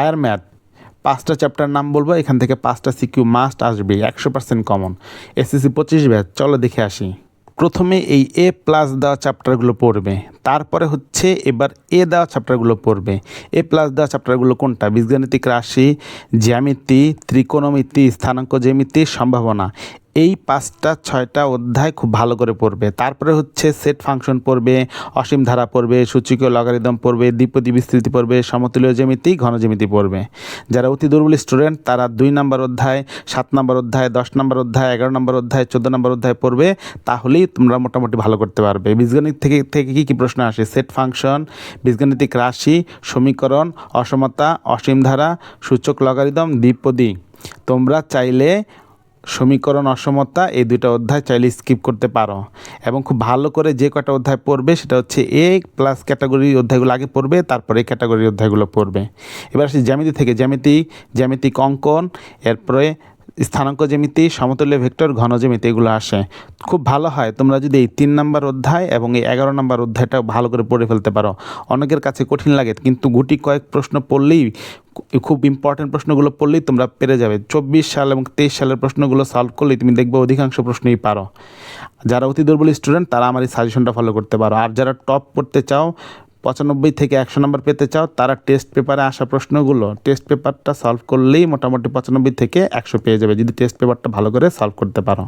Higher math পাঁচটা chapter নাম বলব, এখান থেকে পাঁচটা সিকিউ মাস্ট আসবে, একশো পার্সেন্ট কমন এসএসসি পঁচিশ ব্যাচ চলো দেখে আসি। প্রথমে এই এ প্লাস দেওয়া চ্যাপ্টারগুলো পড়বে, তারপরে হচ্ছে এবার এ দেওয়া চ্যাপ্টারগুলো পড়বে। এ প্লাস দেওয়া চ্যাপ্টারগুলো কোনটা? বীজগাণিতিক রাশি, জ্যামিতি, ত্রিকোণমিতি, স্থানাঙ্ক জ্যামিতি, সম্ভাবনা। এই পাঁচটা, ছয়টা অধ্যায় খুব ভালো করে পড়বে। তারপরে হচ্ছে সেট ফাংশন পড়বে, অসীম ধারা পড়বে, সূচকীয় লগারিদম পড়বে, দ্বিপদী বিস্তৃতি পড়বে, সমতুল্য জ্যামিতি, ঘন জ্যামিতি পড়বে। যারা অতি দুর্বল স্টুডেন্ট তারা দুই নম্বর অধ্যায়, সাত নম্বর অধ্যায়, দশ নম্বর অধ্যায়, এগারো নম্বর অধ্যায়, চোদ্দ নম্বর অধ্যায় পড়বে, তাহলেই তোমরা মোটামুটি ভালো করতে পারবে। বীজগণিত থেকে থেকে কী কী প্রশ্ন আসে? সেট ফাংশন বীজগণিতিক রাশি, সমীকরণ, অসমতা, অসীম ধারা, সূচক লগারিদম দ্বিপদী। তোমরা চাইলে সমীকরণ, অসমতা, এই দুইটা অধ্যায় চাইলে স্কিপ করতে পারো। এবং খুব ভালো করে যে কটা অধ্যায় পড়বে সেটা হচ্ছে এ প্লাস ক্যাটাগরির অধ্যায়গুলো আগে পড়বে, তারপরে ক্যাটাগরির অধ্যায়গুলো পড়বে। এবার আসি জ্যামিতি থেকে। জ্যামিতি, জ্যামিতিক অঙ্কন, এরপরে স্থানাঙ্ক জ্যামিতি, সমতুল্য ভেক্টর, ঘন জ্যামিতি, এগুলো আসে। খুব ভালো হয়, তোমরা যদি এই তিন নম্বর অধ্যায় এবং এই এগারো নম্বর অধ্যায়টা ভালো করে পড়ে ফেলতে পারো। অনেকের কাছে কঠিন লাগে, কিন্তু গুটি কয়েক প্রশ্ন পড়লেই, খুব ইম্পর্টেন্ট প্রশ্নগুলো পড়লেই তোমরা পেরে যাবে। চব্বিশ সাল এবং তেইশ সালের প্রশ্নগুলো সলভ করলেই তুমি দেখবে অধিকাংশ প্রশ্নই পারো। যারা অতি দুর্বল স্টুডেন্ট তারা আমার এই সাজেশনটা ফলো করতে পারো। আর যারা টপ করতে চাও পঁচানব্বই থেকে একশো নম্বর পেতে চাও, তারা টেস্ট পেপারে আসা প্রশ্নগুলো টেস্ট পেপারটা সলভ করলেই মোটামুটি পঁচানব্বই থেকে একশো পেয়ে যাবে। যদি টেস্ট পেপারটা ভালো করে সলভ করতে পারো।